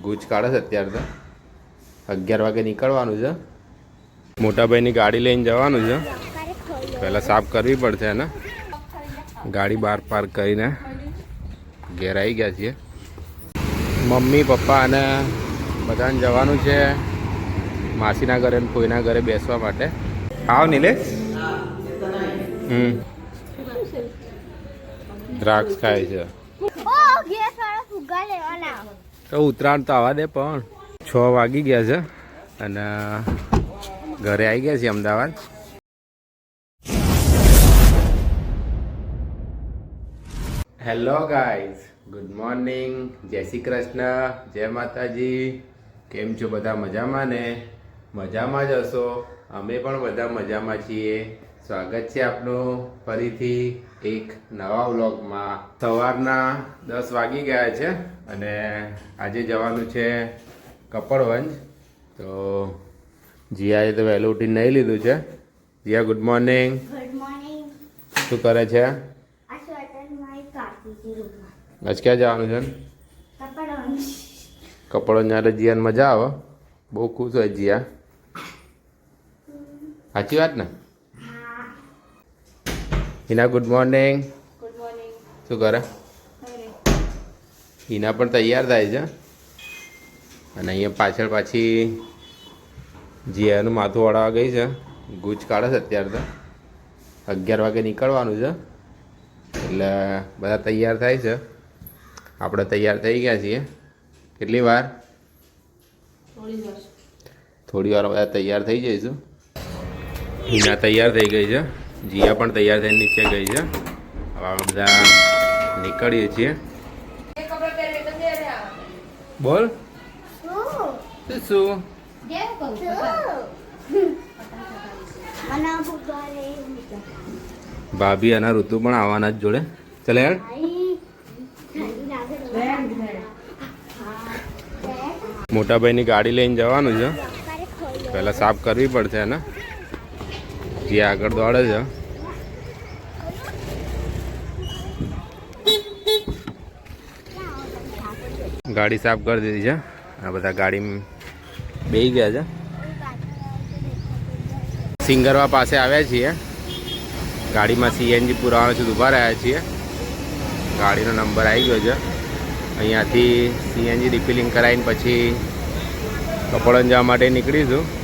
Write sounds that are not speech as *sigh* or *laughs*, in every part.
ગુજ કાઢે છે અત્યારે તો. અગિયાર વાગે નીકળવાનું છે. મોટાભાઈની ગાડી લઈને જવાનું છે. પહેલાં સાફ કરવી પડશે એને. ગાડી બહાર પાર્ક કરીને ઘેર આવી ગયા છીએ. મમ્મી, પપ્પા અને બધાને જવાનું છે માસીના ઘરે અને કોઈના ઘરે બેસવા માટે. આવ નિલેશ. હમ. દ્રાક્ષ ખાય છે. તો ઉત્તરાયણ તો આવવા દે પણ છ વાગી ગયા છે અને ઘરે આવી ગયા છીએ Ahmedabad. Hello guys good morning જય શ્રી કૃષ્ણ. જય માતાજી. કેમ છો બધા? મજામાં ને? મજામાં જ હશો? અમે પણ બધા મજામાં છીએ. સ્વાગત છે આપનું ફરીથી એક નવા વ્લોગમાં. સવારના દસ વાગી ગયા છે અને આજે જવાનું છે કપડવંજ. તો જીયાએ તો વહેલું ઉઠીને નહીં લીધું છે. જીયા ગુડ મોર્નિંગ શું કરે છે? આજ ક્યાં જવાનું છે? કપડો જ્યારે જીયાને મજા આવે. બહુ ખુશ હોય જીયા. સાચી વાત ને? Hina good morning good morning શું કરે? હિના પણ તૈયાર થાય છે. અને અહીંયા પાછળ પાછી જીયાનું માથું વળાવવા ગઈ છે. ગુજ કાઢે છે અત્યારે તો. અગિયાર વાગે નીકળવાનું છે. એટલે બધા તૈયાર થાય છે. આપણે તૈયાર થઈ ગયા છીએ. કેટલી વાર. થોડી વાર બધા તૈયાર થઈ જઈશું. હિના તૈયાર થઈ ગઈ છે. જીયા પણ તૈયાર થઈને નીચે ગઈ છે. હવે બધા નીકળીએ છીએ. બોલ. શું? ભાભી અને ઋતુ પણ આવવાના જ જોડે. ચાલે યાર મોટાભાઈની ગાડી લઈને જવાનું છે. પહેલાં સાફ કરવી પડશે એને. જે આગળ દોડે છે. ગાડી સાફ કરી દીધી છે. આ બધા ગાડી બે ગયા છે. સિંગરવા પાસે આવ્યા છીએ. ગાડીમાં સીએનજી પુરાવાનો છે ઊભા રહ્યા છીએ. ગાડીનો નંબર આવી ગયો છે. અહીંયાથી સીએનજી રિફિલિંગ કરાવીને પછી કપડન જવા માટે નીકળીશું.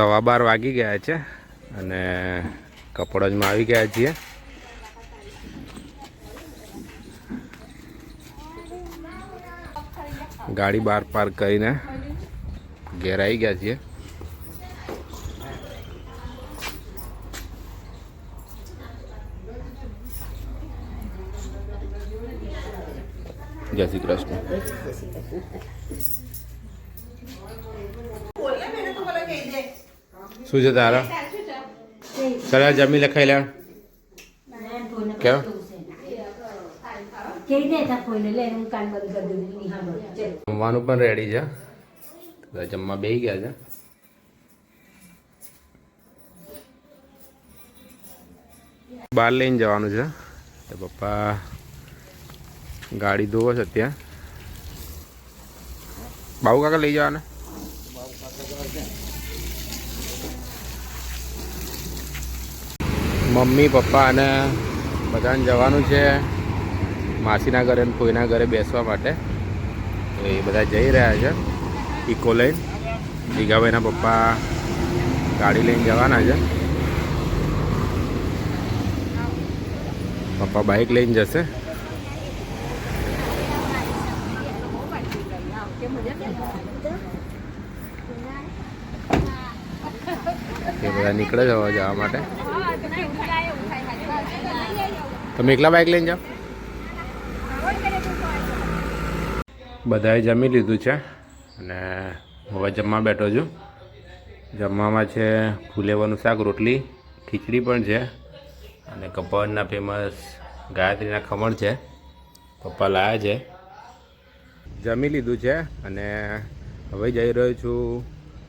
સવા બાર વાગી ગયા છે અને કપડોજમાં આવી ગયા છીએ. ગાડી બહાર પાર્ક કરીને ઘેર આવી ગયા છીએ. જય શ્રી કૃષ્ણ. શું છે તારા? ચાલ જમી લખાઈ લે કેમ? જમવાનું પણ રેડી છે. જમવા બેસી ગયા છે. બહાર લઈને જવાનું છે. તો પપ્પા ગાડી ધોવો છે ત્યાં બાબુ કાકા લઈ જવાના? મમ્મી, પપ્પા અને બધાને જવાનું છે માસીના ઘરે અને કોઈના ઘરે બેસવા માટે. એ બધા જઈ રહ્યા છે. ઇકો લઈને. દીઘાભાઈના પપ્પા ગાડી લઈને જવાના છે. પપ્પા બાઇક લઈને જશે. એ બધા નીકળે જવા જવા માટે. તમે એકલા બાઇક લઈને જાઓ. બધાએ જમી લીધું છે અને હવે જમવા બેઠો છું. જમવામાં છે ફુલેવાનું શાક, રોટલી, ખીચડી પણ છે અને કપાળના ફેમસ ગાયત્રીના ખમણ છે. પપ્પા લાયા છે. જમી લીધું છે અને હવે જઈ રહ્યો છું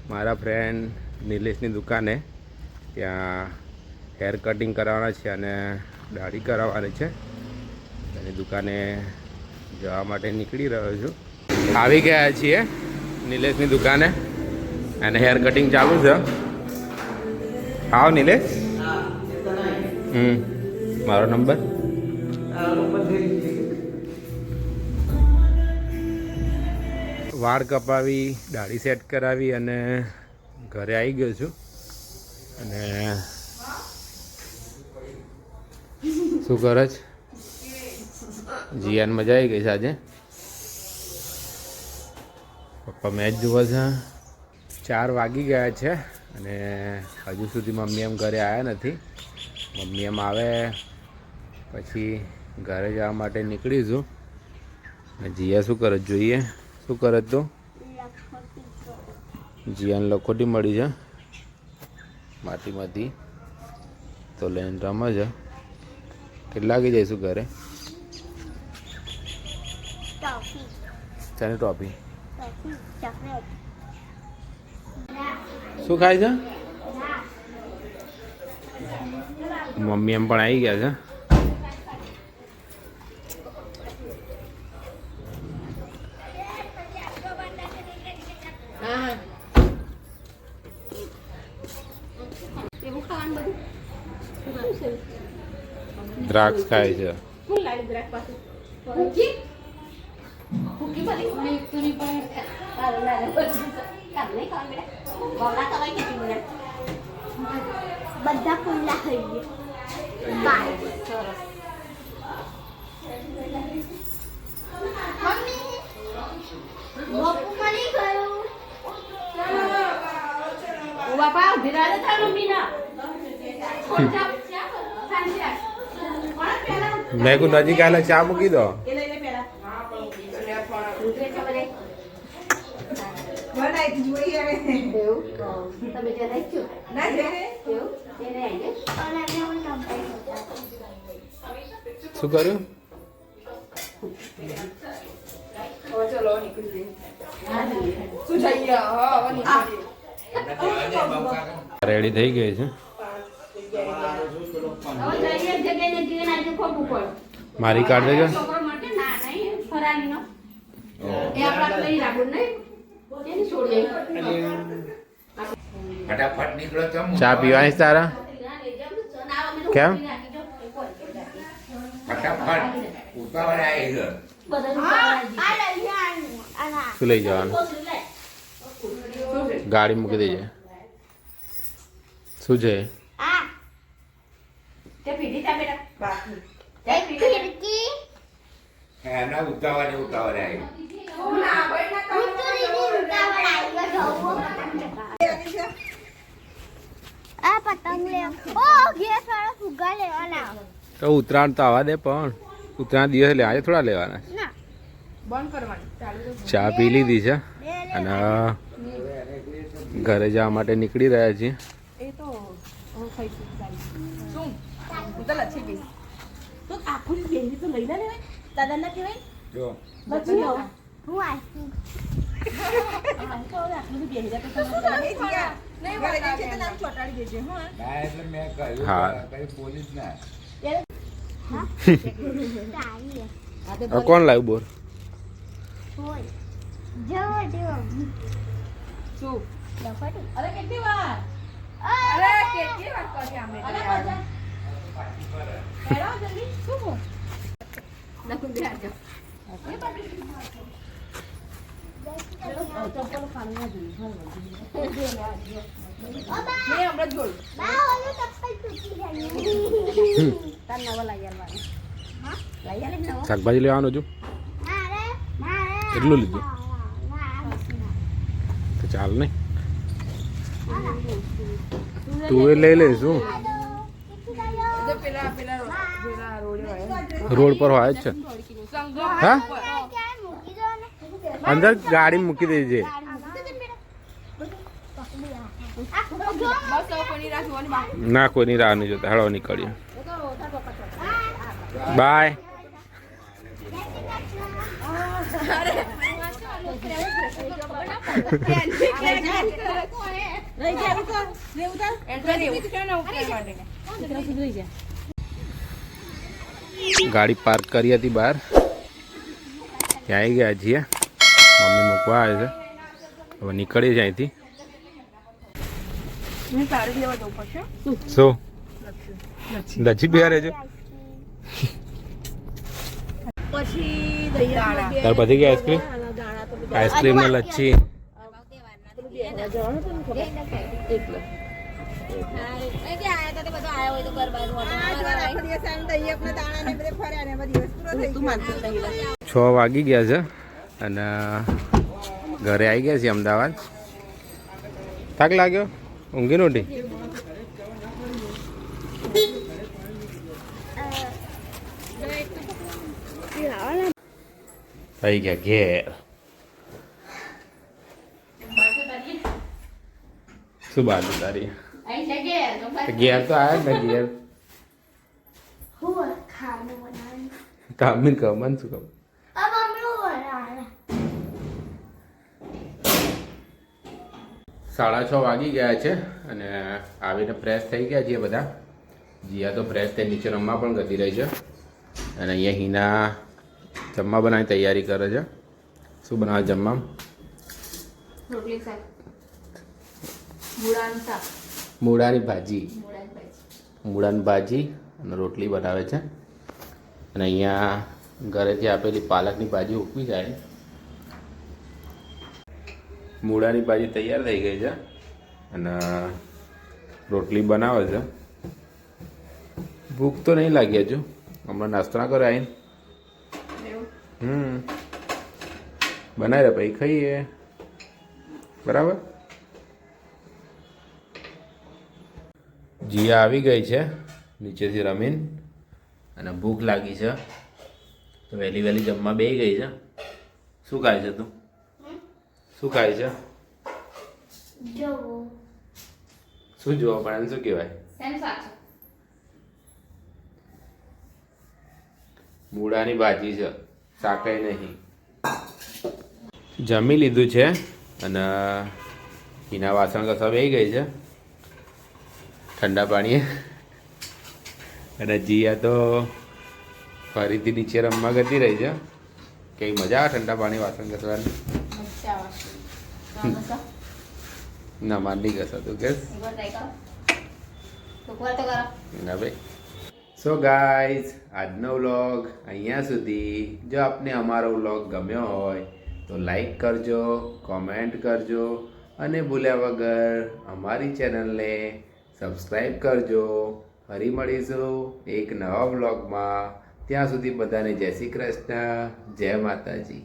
મારા ફ્રેન્ડ નિલેશની દુકાને. ત્યાં હેર કટિંગ કરાવવાના છે અને દાઢી કરાવવાની છે. એની દુકાને જવા માટે નીકળી રહ્યો છું. આવી ગયા છીએ નિલેશની દુકાને અને હેર કટિંગ ચાલુ છે. આવ નિલેશ. હમ, મારો નંબર. વાળ કપાવી, દાઢી સેટ કરાવી અને ઘરે આવી ગયો છું. અને શું કરે છે? જીયાન મજા આવી ગઈ છે આજે? પપ્પા મેચ જુએ છે. ચાર વાગી ગયા છે અને હજુ સુધી મમ્મી એમ ઘરે આવ્યા નથી. મમ્મી એમ આવે, પછી ઘરે જવા માટે નીકળીશું અને જીયા શું કરે જોઈએ. શું કરે તું? જીયાને લખોટી મળી છે. માટીમાંથી તો લઈને રમે છે. કેટલા વાગે જઈશું ઘરે? ટોફી ચાલે ટોપી ટોફી શું ખાય છે? મમ્મી એમ પણ આવી ગયા છે. એવું ખાવાનું બધું? દ્રાક્ષ ખાય છે. બધા ખુલ્લા થઈ ગયા સરસ મમ્મી બપુ મળી ગયું. ઓ બાપા ઊભી રહ્યા તાર મમ્મી ના મેં કુ નજીક આલે ચા મૂકી દો શું કર્યું રેડી થઈ ગઈ છે મારી કાર્ડ દેજો ફટાફટ નીકળો ચા પીવાની તારા? કેમ? ફટાફટ ઉતાવળ આવી ગયો શું લઈ જવાનું? ગાડી મૂકી દેજે. શું છે આ તે પીધી તા બેટા બાકી. તે પીધી ખિડકી એના ઉતાવળ ઉતાવળ આવી. ઉતરીની ઉતાવળ આવી આ પતંગ લે. ઓ ગેસ વાળો ફુગ્ગા લેવાના તો ઉત્તરાયણ તો આવવા દે પણ. ઉત્તરાયણ દિવસ લે આજે થોડા લેવાના ના. બંધ કરવાની. ચાલુ તો ચા પી લીધી છે અને ઘરે જવા માટે નીકળી રહ્યા છીએ. આખું તો લઈ ને દાદા ના કહેવાય? જો. બચી લો હું આઈસ્ક્રીમ કોણ લાવ્યું બોર? અરે કેટલી વાર? અરે અરે કેટલી વાર કરી અમે જલ્દી. શું શાકભાજી લેવાનું છું કેટલું લીધું? તો ચાલ નહીં તું એ લઈ લઈશું પેલા પેલા રોડ પર હોય જ છે. હા? ક્યાં મૂકી દો ને અંદર ગાડી મૂકી દેજે આ બસ હવે કોઈની રાહ ના કોઈની રાહ નહીં જોતા હળો નીકળીએ બાય *laughs* ગાડી પાર્ક કરી હતી બહાર. ત્યાં આવી ગયા છીએ. મમ્મી મૂકવા આવે છે. હવે નીકળીએ છીએ અહીંથી. શું? લચ્છી. બિહારે છે? પછી દાણા પછી ગઈ આઈસ્ક્રીમ આઈસ્ક્રીમ ને લચ્છી. છ વાગી ગયા છે અને ઘરે આવી ગયા છીએ અમદાવાદ. થાક લાગ્યો? ઊંઘી નોટી થઈ ગયા ઘેર. શું બાજુ તારી? ઘેર તો આવ્યા ને ઘેર તામીન કમન શું કમ સાડા છ વાગી ગયા છે અને આવીને ફ્રેશ થઈ ગયા છીએ બધા જીયા તો ફ્રેશ થઈ નીચે રમવા પણ ગતી રહી છે અને અહીંયા હિના જમવા બનાવી તૈયારી કરે છે શું બનાવે જમવા રોટલી શાક મૂળાનું ભાજી. મૂળાની ભાજી અને રોટલી બનાવે છે. અને અહીંયા ઘરેથી આપેલી પાલકની ભાજી ઉકવી જાય. મૂળાની ભાજી તૈયાર થઈ ગઈ છે અને રોટલી બનાવે છે. ભૂખ તો નહીં લાગી હજુ. હમણાં નાસ્તો ના કરે આવીને? હમ. બનાવી રહ્યા પછી ખાઈએ. બરાબર? જીયા આવી ગઈ છે, નીચેથી રમીન. અને ભૂખ લાગી છે. તો વહેલી વહેલી જમવા બે ગઈ છે. શું ખાય છે તું? શું ખાય છે? શું જોવા પણ શું કહેવાય? મૂળાની ભાજી છે શાકાઈ નહીં. જમી લીધું છે અને, એના વાસણ કસા બે ગઈ છે. ઠંડા પાણીએ. અને જીયા તો ફરીથી નીચે રમવા ગતી રહી છે. કઈ મજા આવે ઠંડા પાણી વાસણ ઘસવાની? ના માર નહીં ઘસો તું કેસ એકવાર ટ્રાય કરો એકવાર તો કરો. ના ભાઈ. સો ગાઈઝ આજનો વ્લોગ અહીંયા સુધી. જો આપને અમારો વ્લોગ ગમ્યો હોય તો લાઈક કરજો કોમેન્ટ કરજો અને ભૂલ્યા વગર અમારી ચેનલને સબસ્ક્રાઈબ કરજો, ફરી મળીશું એક નવા બ્લોગમાં ત્યાં સુધી બધાને જય શ્રી કૃષ્ણ, જય માતાજી.